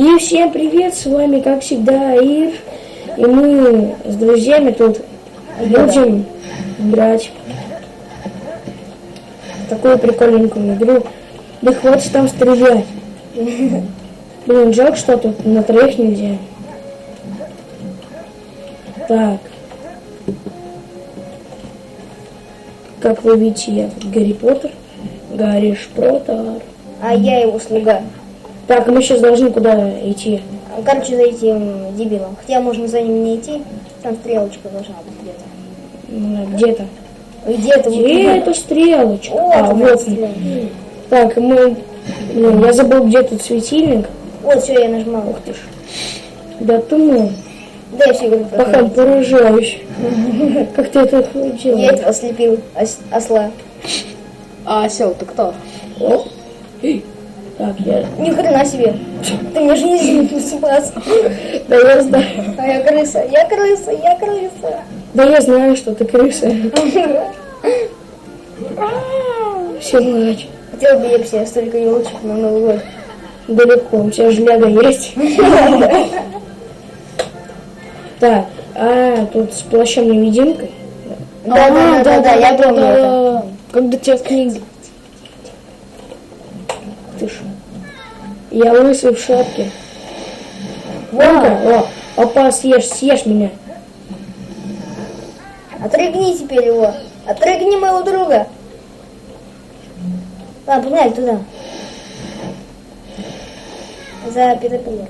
И всем привет, с вами как всегда Ир. И мы с друзьями тут будем играть такую прикольненькую игру. Да хватит там стрелять. Блин, жалко, что тут на троих нельзя. Так. Как вы видите, я тут Гарри Поттер. Гарри Шпротер. А я его слуга. Так, мы сейчас должны куда идти? Короче, за этим дебилом. Хотя можно за ним не идти. Там стрелочка должна быть где-то. М, Где-то. Где-то Где эта стрелочка? Вот а, вот. Так, мы... Блин, я забыл, где тут светильник. Вот, все, я нажимал. Ух ты ж. Да ты мой. Да, я все говорю про Пока поражаюсь. Как ты это делаешь? Я этого слепил ос- осла. А осел, ты кто? О. Так, я... Ни хрена себе. Ты мне жизнь спас. Да я знаю. А я крыса, я крыса, я крыса. Да я знаю, что ты крыса. Все плачь. Хотел бы я себе столько елочек на Новый год. Далеко, у тебя железо есть. Так, а, тут с плащом-невидимкой. Да, да, да, да, я помню это. Когда тебя книги. Ж. Я лысый в шапке. Вон-ка, о, опа, съешь, съешь меня. Отрыгни теперь его. Отрыгни моего друга. Ладно, погнали туда. За педофилию.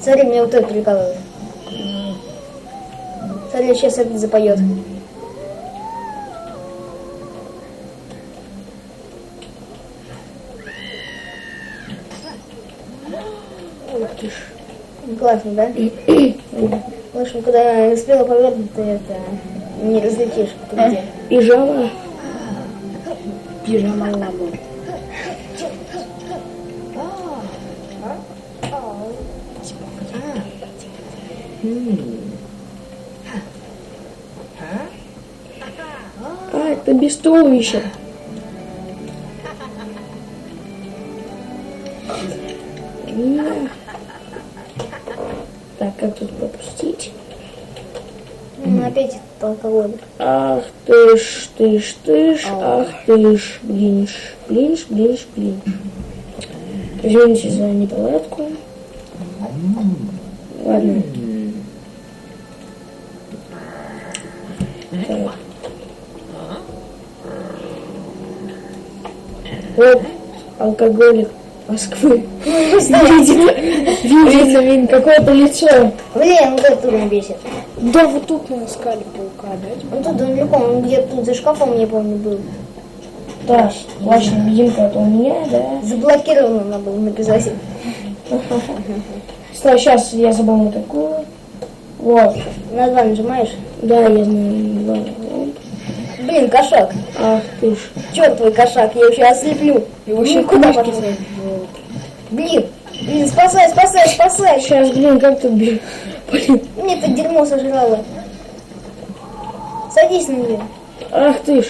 Смотри, меня вот это прикалывает. Смотри, сейчас это запоет. Классно, да? В общем, когда успела повернуть, ты это не разлетишь. ты где. Пижама. Пижама ламу. А, это без туловища. Алкоголь. Ах ты ж, ты ж, ты ж, ах ты ж, блинш, блинш, блинш, блинш. Извините за неполадку. Ладно. Так. Вот алкоголик Москвы. Видит, видит, какое-то лицо. Блин, вот это меня бесит. Да, вот тут мы искали паука, да? Он тут далеко, он где-то тут за шкафом, я помню, был. Так, ваша невидимка это у меня, да? Заблокировано надо было написать. Стой, сейчас я забыл такую. Вот. На два нажимаешь. Да, я знаю. два. Блин, кошак. Ах ты ж. Черт твой кошак, я его сейчас ослеплю. Его еще куда пошел? Блин, блин, спасай, спасай, спасай. Сейчас, блин, как тут, блин. Блин. Мне это дерьмо сожрало. Садись на нее. Ах ты ж.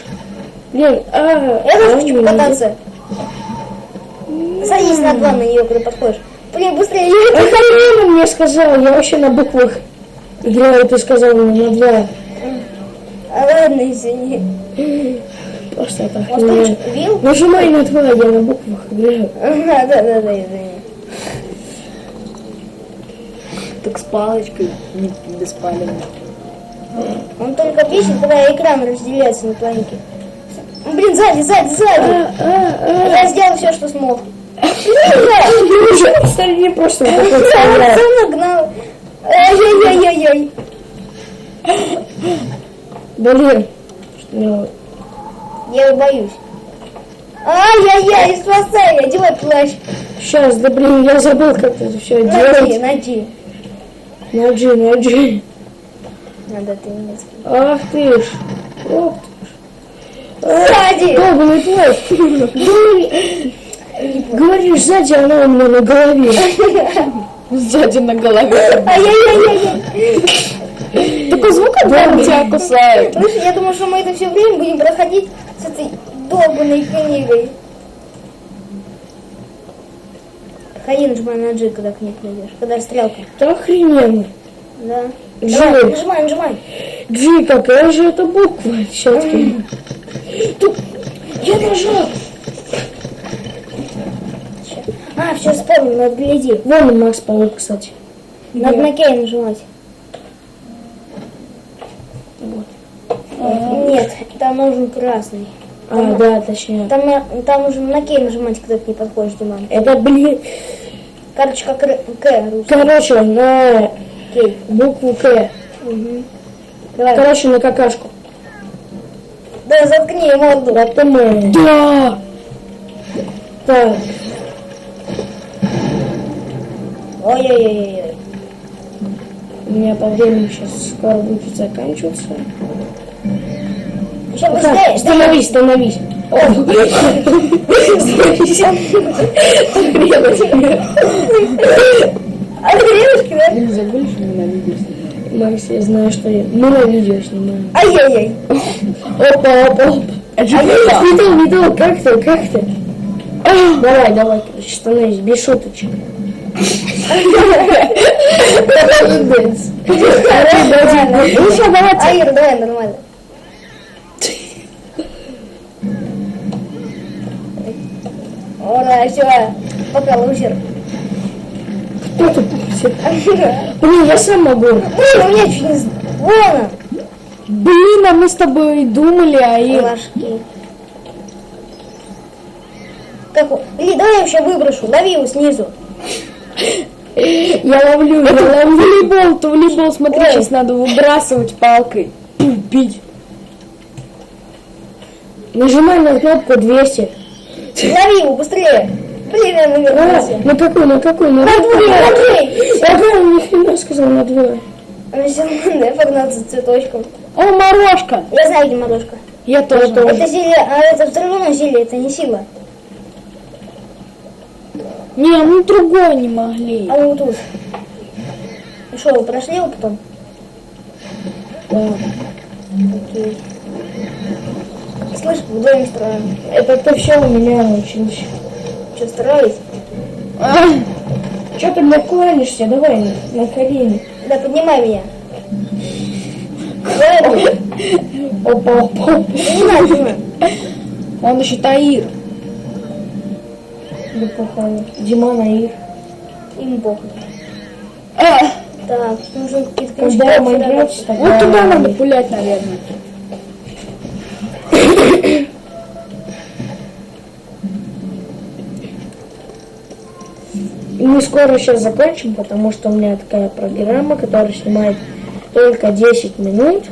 Блин, а... Я тоже а, хочу блин, покататься. Садись на два на нее, когда подходишь. Блин, быстрее. Хрена мне сказал, я вообще на буквах играю, ты сказал мне на два. А ладно, извини. Просто так. Может, лучше вил? Нажимай на два, я на буквах играю. Да, да, да, да, извини. Так с палочкой, не беспалевно. Он только бесит, когда экран разделяется на планки. Блин, сзади, сзади, сзади. А, а, Я сделал все, что смог. а. Уже стали не просто Я нагнал. Ай-яй-яй-яй. Блин. Ну, Я боюсь. Ай-яй-яй, спасай, одевай плащ. сейчас, да блин, я забыл, как это все Найди, делать. найди. На G, на G. Надо ты немецкий. Ах ты ж. Ох ты ж. Сзади. Долбанный плащ. Говори- Говоришь, сзади она у меня на голове. Сзади на голове. Ай-яй-яй-яй. Такой звук, когда он тебя кусает. Слушай, я думаю, что мы это все время будем проходить с этой долбанной книгой. Ходи, нажимай на G, когда к ней придешь. Когда стрелка. Да охрененно. Да. G. Давай, нажимай, нажимай. G, какая же это буква? Все-таки. Тут я нажал. А, все, вспомнил, надо гляди. Вон Макс Паук, кстати. Надо на кей нажимать. Нет, там нужен красный. А, да, точнее. Там, на- там нужно на кей нажимать, когда к ней подходишь, Диман. Это, блин, Карточка К, К русский. короче, на Кей. букву К. Угу. Давай. Короче, на какашку. Да, заткни морду. Это мы. Да! Так, Ой-ой-ой-ой. У меня по времени сейчас скоро будет заканчиваться. Ха, быстрее. Становись, становись. О, А гребешки, да? Ты не забыли, что мы на видео снимаем? Макс, я знаю, что я... Мы на видео снимаем. Ай-яй-яй. Опа, опа, опа. Видел, видел, как ты, как ты? А, Давай, давай, короче, становись, без шуточек. Молодец. Ну что, давайте. Ай, давай, нормально. Ура, все. Пока, лузер. Кто тут? Блин, я сам могу. Блин, у меня чуть не... Вон он. Блин, а мы с тобой думали, а и... Флажки. Как... Или давай я вообще выброшу. Лови его снизу. Я ловлю, я ловлю. Волейбол, то волейбол, смотри, сейчас надо выбрасывать палкой. Бить. Нажимай на кнопку 200. Лови его быстрее. Блин, я А, навернулся. на какой, на какой? На На двое, на двое. Я правильно ни хрена сказал на двое. Зеленая, погнаться цветочком. О, морожка! Я знаю, где морожка. Я тоже. Это зелье, а это взрывное зелье, это не сила. Не, ну другой не могли. А вот тут. Ну что, вы прошли его потом? Да. Окей. Слышь, вдвоем строим. Это ты все у меня научился. Что, строить? А, Че ты мне кланишься? Давай на, колени. Да, поднимай меня. Опа, опа. Он еще Таир. Да похуй. Диман Аир. Им похуй. А, Так, нужно какие-то Когда мы тогда... вот туда надо пулять, наверное. И мы скоро сейчас закончим, потому что у меня такая программа, которая снимает только 10 минут.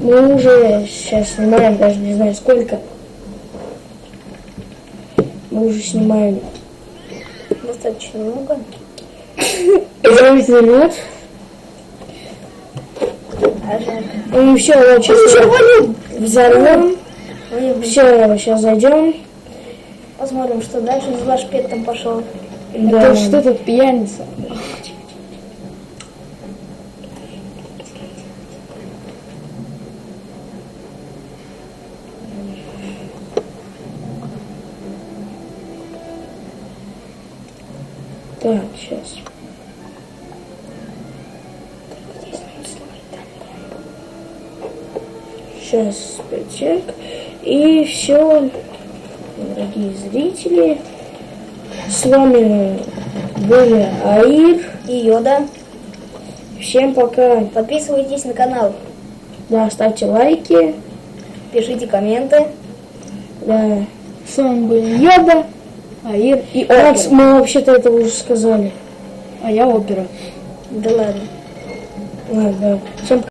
Мы уже сейчас снимаем, даже не знаю сколько. Мы уже снимаем Достаточно много. 9 минут. И все, вот сейчас взорвем. Все, сейчас зайдем. Посмотрим, что дальше. Ваш пет там пошел. Да. Это что тут пьяница? Так, сейчас. Сейчас пятек. И все, дорогие зрители. С вами были Аир. И Йода. Всем пока. Подписывайтесь на канал. Да, ставьте лайки. Пишите комменты. Да. С вами были Йода, Аир и Макс, Опера. мы вообще-то это уже сказали. А я Опера. Да ладно. Ладно, да. Всем